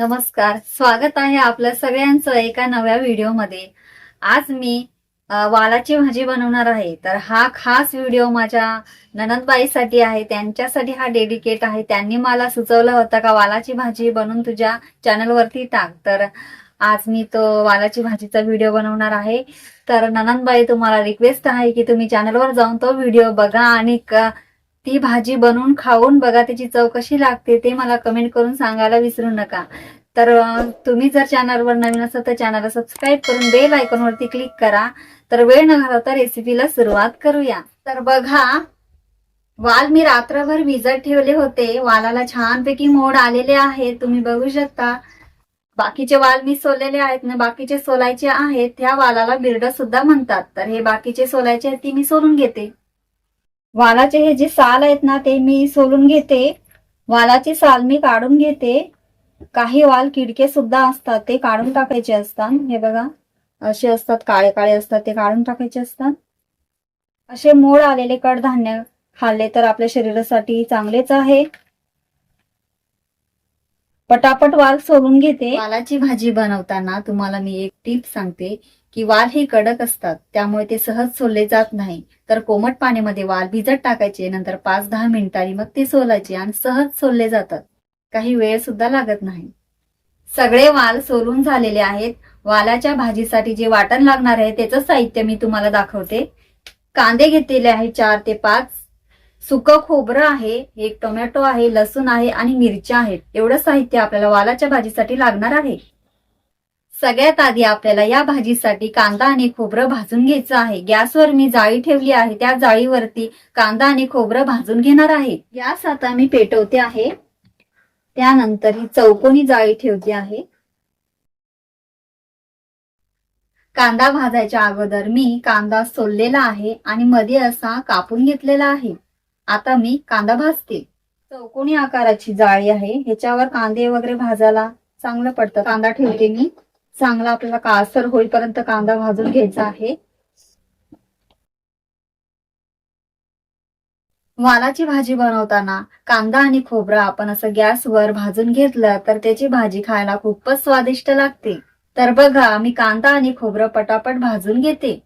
नमस्कार. स्वागत आहे आपल्या सगळ्यांचं एका नव्या व्हिडिओमध्ये. आज मी वालाची भाजी बनवणार आहे. तर हा खास व्हिडिओ माझ्या ननदबाईसाठी आहे. त्यांच्यासाठी हा डेडिकेट आहे. त्यांनी मला सुचवलं होतं का वालाची भाजी बनवून तुझ्या चॅनलवरती टाक. तर आज मी तो वालाची भाजीचा व्हिडिओ बनवणार आहे. तर ननंदबाई तुम्हाला रिक्वेस्ट आहे की तुम्ही चॅनलवर जाऊन तो व्हिडिओ बघा आणि ती भाजी बनवून खाऊन बघा त्याची चव कशी लागते ते मला कमेंट करून सांगायला विसरू नका. तर तुम्ही जर चॅनलवर नवीन असाल तर चॅनलला सबस्क्राईब करून बेल आयकॉनवरती क्लिक करा. तर वेळ न घालवता रेसिपीला सुरुवात करूया. तर बघा वाल मी रात्रभर भिजत ठेवले होते. वालाला छानपैकी मोड आलेले आहे. तुम्ही बघू शकता. बाकीचे वाल मी सोललेले आहेत ना बाकीचे सोलायचे आहेत. त्या वालाला बिरड सुद्धा म्हणतात. तर हे बाकीचे सोलायचे आहेत ती मी सोलून घेते. वालाचे हे जे साल आहेत ना ते मी सोलून घेते. वालाची साल मी काढून घेते. काही वाल किडके सुद्धा असतात ते काढून टाकायचे असतात. हे बघा असे असतात काळे काळे असतात ते काढून टाकायचे असतात. असे मोड आलेले कडधान्य खाल्ले तर आपल्या शरीरासाठी चांगलेच आहे. पटापट वाल सोलून घेते. वालाची भाजी बनवताना तुम्हाला मी एक टीप सांगते की वाल हे कडक असतात त्यामुळे ते सहज सोलले जात नाही. तर कोमट पाण्यामध्ये वाल भिजत टाकायचे नंतर पाच दहा मिनिटांनी मग ते सोलायचे आणि सहज सोलले जातात. काही वेळ सुद्धा लागत नाही. सगळे वाल सोलून झालेले आहेत. वालाच्या भाजीसाठी जे वाटण लागणार आहे त्याचं साहित्य मी तुम्हाला दाखवते. कांदे घेतलेले आहे चार ते पाच. सुकं खोबरं आहे एक टोमॅटो आहे लसूण आहे आणि मिरच्या आहेत. एवढं साहित्य आपल्याला वालाच्या भाजीसाठी लागणार आहे. सगळ्यात आधी आपल्याला या भाजीसाठी कांदा आणि खोबरं भाजून घ्यायचं आहे. गॅसवर मी जाळी ठेवली आहे. त्या जाळीवरती कांदा आणि खोबरं भाजून घेणार आहे. गॅस आता मी पेटवते आहे. त्यानंतर ही चौकोनी जाळी ठेवते आहे. कांदा भाजायच्या अगोदर मी कांदा सोललेला आहे आणि मध्ये असा कापून घेतलेला आहे. आता मी कांदा भाजते. चौकोनी आकाराची जाळी आहे? ह्याच्यावर कांदे वगैरे भाजायला चांगलं पडतं. कांदा ठेवते मी. चांगला आपल्याला कासर होईपर्यंत कांदा भाजून घ्यायचा आहे. वालाची भाजी बनवताना कांदा आणि खोबरं आपण असं गॅसवर भाजून घेतलं तर त्याची भाजी खायला खूपच स्वादिष्ट लागते. तर बघा मी कांदा आणि खोबरं पटापट भाजून घेते.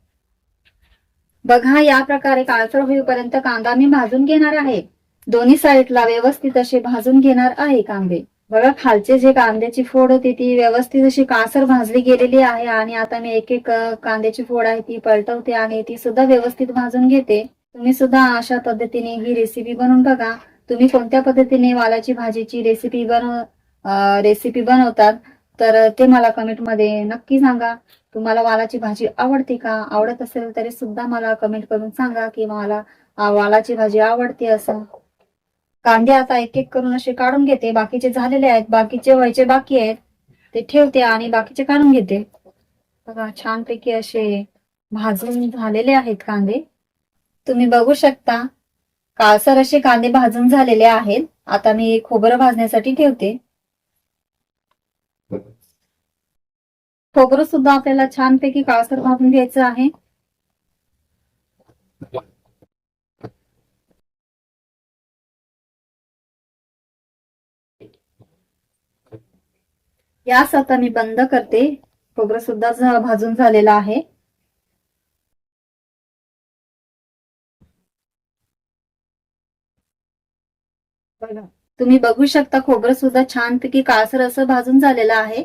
बघा या प्रकारे काळसर होईपर्यंत कांदा मी भाजून घेणार आहे. दोन्ही साईडला व्यवस्थित असे भाजून घेणार आहे कांदे. बघा खालचे जे कांद्याची फोड होती ती व्यवस्थित अशी कासर भाजली गेलेली आहे आणि आता मी एक एक कांद्याची फोड आहे ती पलटवते आणि ती सुद्धा व्यवस्थित भाजून घेते. तुम्ही सुद्धा अशा पद्धतीने ही रेसिपी बनवून बघा. तुम्ही कोणत्या पद्धतीने वालाची भाजीची रेसिपी बनव रेसिपी बनवतात तर ते मला कमेंटमध्ये नक्की सांगा. तुम्हाला वालाची भाजी आवडते का? आवडत असेल तरी सुद्धा मला कमेंट करून सांगा की मला वालाची भाजी आवडते असं. कांदे आता एक एक करून असे काढून घेते. बाकीचे झालेले आहेत. बाकीचे व्हायचे बाकी आहेत. ते ठेवते आणि बाकीचे काढून घेते. बघा छानपैकी असे भाजून झालेले आहेत कांदे. तुम्ही बघू शकता. काळसर असे कांदे भाजून झालेले आहेत. आता मी खोबरं भाजण्यासाठी ठेवते. खोबरं सुद्धा आपल्याला छानपैकी काळसर भाजून घ्यायचं आहे. यास आता मी बंद करते. खोबरं सुद्धा भाजून झालेलं आहे. तुम्ही बघू शकता खोबरं सुद्धा छानपैकी काळसर असं भाजून झालेलं आहे.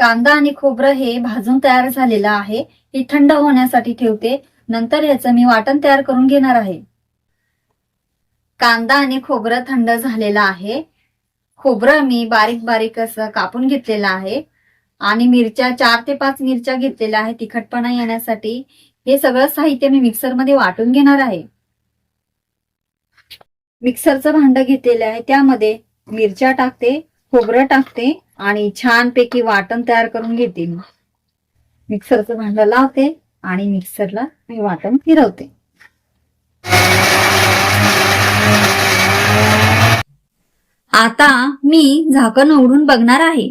कांदा आणि खोबरं हे भाजून तयार झालेलं आहे. हे थंड होण्यासाठी ठेवते. नंतर याचं मी वाटण तयार करून घेणार आहे. कांदा आणि खोबरं थंड झालेलं आहे. खोबरं मी बारीक बारीक असं कापून घेतलेलं आहे. आणि मिरच्या चार ते पाच मिरच्या घेतलेल्या आहे तिखटपणा येण्यासाठी. हे सगळं साहित्य मी मिक्सरमध्ये वाटून घेणार आहे. मिक्सरचं भांड घेतलेलं आहे. त्यामध्ये मिरच्या टाकते खोबरं टाकते आणि छानपैकी वाटण तयार करून घेते मी. मिक्सरचं भांड लावते आणि मिक्सरला मी वाटण फिरवते. आता मी झाकण उघडून बघणार आहे.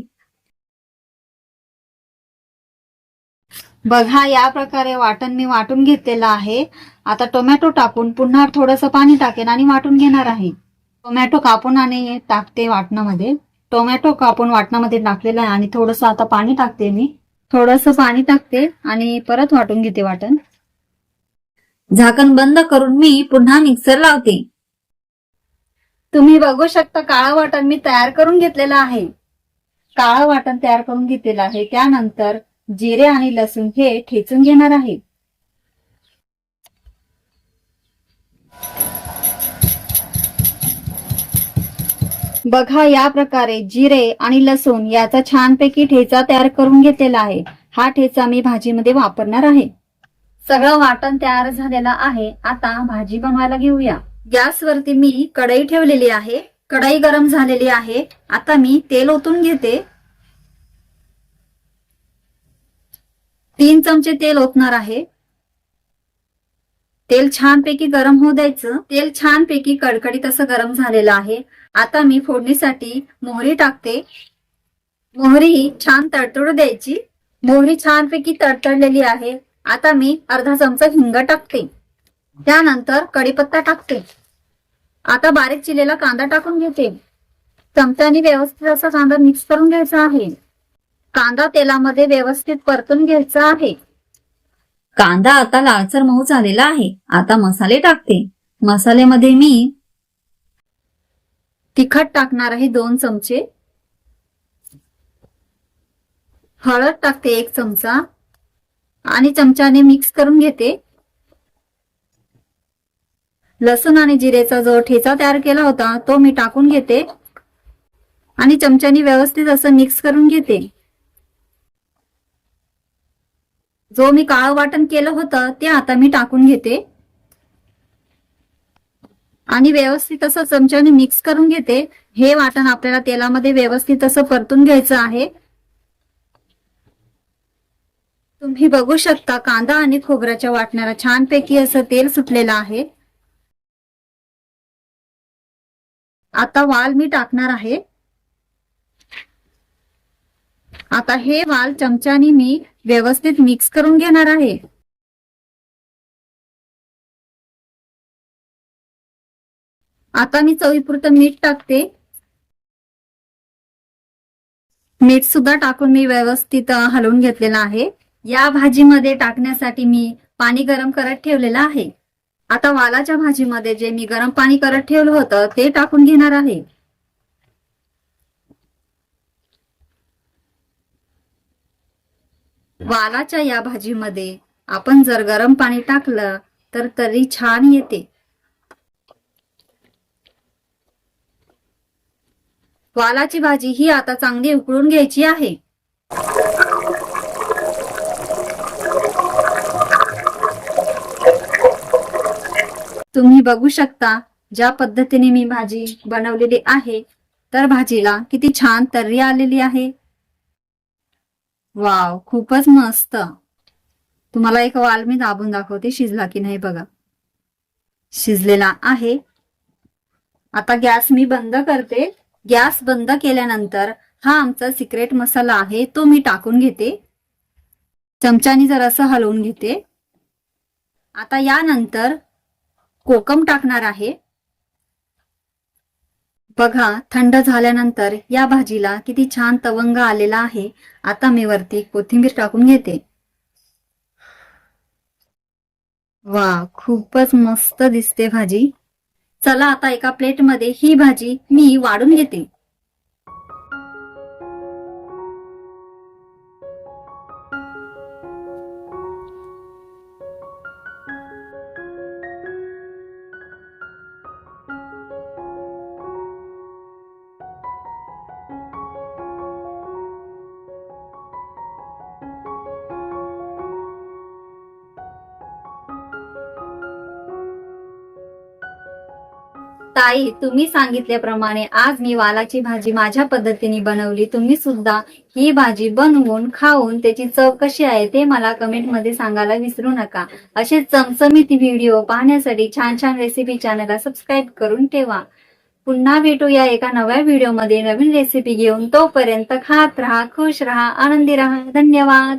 बघा या प्रकारे वाटण मी वाटून घेतलेलं आहे. आता टोमॅटो टाकून पुन्हा थोडंसं पाणी टाकेन आणि वाटून घेणार आहे. टोमॅटो कापून आणि टाकते वाटणामध्ये. टोमॅटो कापून वाटणामध्ये टाकलेला आहे आणि थोडंसं आता पाणी टाकते मी. थोडंसं पाणी टाकते आणि परत वाटून घेते वाटण. झाकण बंद करून मी पुन्हा मिक्सर लावते. तुम्ही बघू शकता काळं वाटण मी तयार करून घेतलेलं आहे. काळं वाटण तयार करून घेतलेलं आहे. त्यानंतर जिरे आणि लसूण हे ठेचून घेणार आहे. बघा या प्रकारे जिरे आणि लसूण याचा छानपैकी ठेचा तयार करून घेतलेला आहे. हा ठेचा मी भाजीमध्ये वापरणार आहे. सगळं वाटण तयार झालेलं आहे. आता भाजी बनवायला घेऊया. गॅसवरती मी कढई ठेवलेली आहे. कढई गरम झालेली आहे. आता मी तेल ओतून घेते. तीन चमचे तेल ओतणार आहे. तेल छानपैकी गरम होऊ द्यायचं. तेल छानपैकी कडकडीत असं गरम झालेलं आहे. आता मी फोडणीसाठी मोहरी टाकते. मोहरी छान तडतडू द्यायची. मोहरी छानपैकी तडतडलेली आहे. आता मी अर्धा चमचा हिंग टाकते. त्यानंतर कडीपत्ता टाकते. आता बारीक चिलेला कांदा टाकून घेते. चमच्याने व्यवस्थित असा कांदा मिक्स करून घ्यायचा आहे. कांदा तेलामध्ये व्यवस्थित परतून घ्यायचा आहे. कांदा आता लालसर मऊ झालेला आहे. आता मसाले टाकते. मसाल्यामध्ये मी तिखट टाकणार आहे दोन चमचे. हळद टाकते एक चमचा. आणि चमच्याने मिक्स करून घेते. लसूण आणि जिरेचा जो ठेचा तयार केला होता तो मी टाकून घेते. आणि चमच्याने व्यवस्थित असं मिक्स करून घेते. जो मी काळं वाटण केलं होतं ते आता मी टाकून घेते. आणि व्यवस्थित असं चमच्याने मिक्स करून घेते. हे वाटण आपल्याला तेलामध्ये व्यवस्थित असं परतून घ्यायचं आहे. तुम्ही बघू शकता कांदा आणि खोबऱ्याच्या वाटण्याला छानपैकी असं तेल सुटलेलं आहे. आता वाल मी टाकणार आहे. आता हे वाल चमच्याने मी व्यवस्थित मिक्स करून घेणार आहे. आता मी चवीपुरतं मीठ टाकते. मीठ सुद्धा टाकून मी व्यवस्थित हलवून घेतलेलं आहे. या भाजीमध्ये टाकण्यासाठी मी पाणी गरम करत ठेवलेलं आहे. आता वालाच्या भाजीमध्ये जे मी गरम पाणी करत ठेवलं होतं ते टाकून घेणार आहे. वालाच्या या भाजीमध्ये आपण जर गरम पाणी टाकलं तर तरी छान येते. वालाची भाजी ही आता चांगली उकळून घ्यायची आहे. तुम्ही बघू शकता ज्या पद्धतीने मी भाजी बनवलेली आहे तर भाजीला किती छान तर्री आलेली आहे. वाव खूपच मस्त. तुम्हाला एक वाल मी दाबून दाखवते शिजला की नाही बघा. शिजलेला आहे. आता गॅस मी बंद करते. गॅस बंद केल्यानंतर हा आमचा सिक्रेट मसाला आहे तो मी टाकून घेते. चमच्यानी जर असं हलवून घेते. आता यानंतर कोकम टाकणार आहे. बघा थंड झाल्यानंतर या भाजीला किती छान तवंग आलेला आहे. आता मी वरती कोथिंबीर टाकून घेते. वा खूपच मस्त दिसते भाजी. चला आता एका प्लेटमध्ये ही भाजी मी वाढून घेते. ताई तुम्ही सांगितल्याप्रमाणे आज मी वालाची भाजी माझ्या पद्धतीने बनवली. तुम्ही सुद्धा ही भाजी बनवून खाऊन त्याची चव कशी आहे ते मला कमेंटमध्ये सांगायला विसरू नका. असे चमचमीत व्हिडिओ पाहण्यासाठी छान छान रेसिपी चॅनलला सबस्क्राईब करून ठेवा. पुन्हा भेटूया एका नव्या व्हिडिओमध्ये नवीन रेसिपी घेऊन. तोपर्यंत खात राहा खुश राहा आनंदी राहा. धन्यवाद.